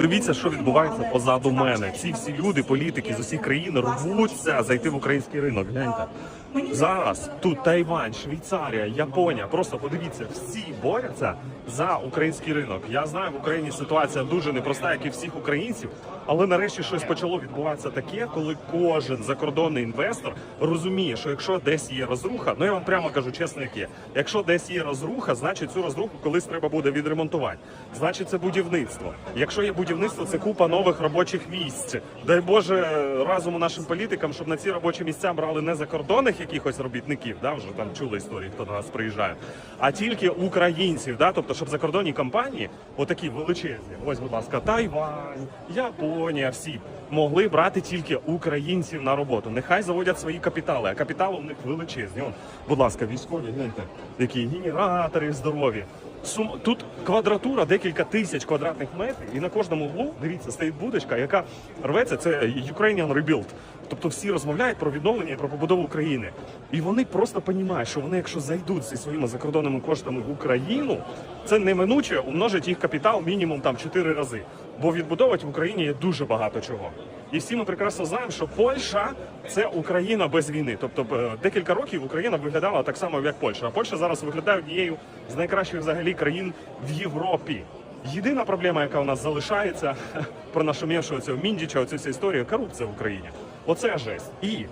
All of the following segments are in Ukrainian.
Дивіться, що відбувається позаду мене. Ці всі люди, політики з усіх країн рвуться зайти в український ринок. Гляньте. Зараз тут Тайвань, Швейцарія, Японія. Просто подивіться, всі борються за український ринок. Я знаю, в Україні ситуація дуже непроста, як і всіх українців. Але нарешті щось почало відбуватися таке, коли кожен закордонний інвестор розуміє, що якщо десь є розруха, ну я вам прямо кажу чесно, як є. Якщо десь є розруха, значить цю розруху колись треба буде відремонтувати. Значить, це будівництво. Якщо є будівництво, це купа нових робочих місць. Дай Боже разуму нашим політикам, щоб на ці робочі місця брали не закордонних якихось робітників, да вже там чули історії, хто до нас приїжджає, а тільки українців, да, тобто, щоб закордонні компанії, отакі величезні, ось, будь ласка, Тайвань, Японія, всі могли брати тільки українців на роботу. Нехай заводять свої капітали, а капітали у них величезні. Он, будь ласка, військові, гляньте, які генератори здорові. Сум... Тут квадратура декілька тисяч квадратних метрів, і на кожному углу, дивіться, стоїть будочка, яка рветься. Це Ukrainian Rebuild. Тобто всі розмовляють про відновлення і про побудову України. І вони просто розуміють, що вони, якщо зайдуть зі своїми закордонними коштами в Україну, це неминуче умножить їх капітал мінімум там 4 рази. Бо відбудовувати в Україні є дуже багато чого. І всі ми прекрасно знаємо, що Польща це Україна без війни. Тобто е, декілька років Україна виглядала так само, як Польща. А Польща зараз виглядає однією з найкращих взагалі країн в Європі. Єдина проблема, яка у нас залишається про нашумівшого цього Міндіча, оцю всю історію, корупція в Україні. Оце жесть. І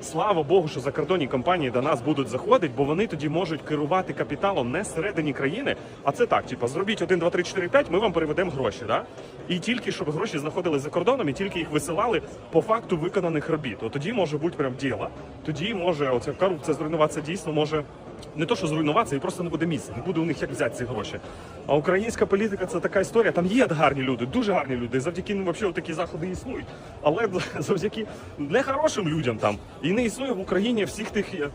слава Богу, що закордонні компанії до нас будуть заходити, бо вони тоді можуть керувати капіталом не всередині країни, а це так: типу, зробіть 1, 2, 3, 4, 5, ми вам переведемо гроші. Да? І тільки щоб гроші знаходились за кордоном, і тільки їх висилали по факту виконаних робіт. От тоді може бути прям діло. Тоді може оця корупція зруйнуватися дійсно може. Не то, що зруйнуватися, і просто не буде місця, не буде у них як взяти ці гроші. А українська політика це така історія. Там є гарні люди, дуже гарні люди. Завдяки ним взагалі такі заходи існують. Але завдяки нехорошим людям там і не існує в Україні всіх тих е,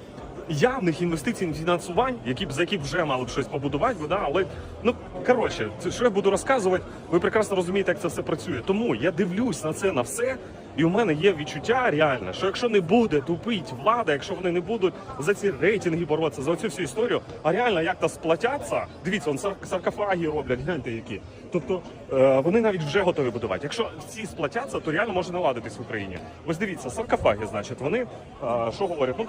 явних інвестицій фінансувань, які б за які б вже мали б щось побудувати, да, але ну коротше, що я буду розказувати, ви прекрасно розумієте, як це все працює. Тому я дивлюсь на це на все. І у мене є відчуття реальне, що якщо не буде тупить влада, якщо вони не будуть за ці рейтинги боротися, за цю всю історію, а реально як то сплатяться, дивіться, он сар- саркофаги роблять, гляньте які. Тобто е, вони навіть вже готові будувати. Якщо всі сплатяться, то реально може наладитись в Україні. Ось дивіться, саркофаги, значить, вони е, що говорять? Ну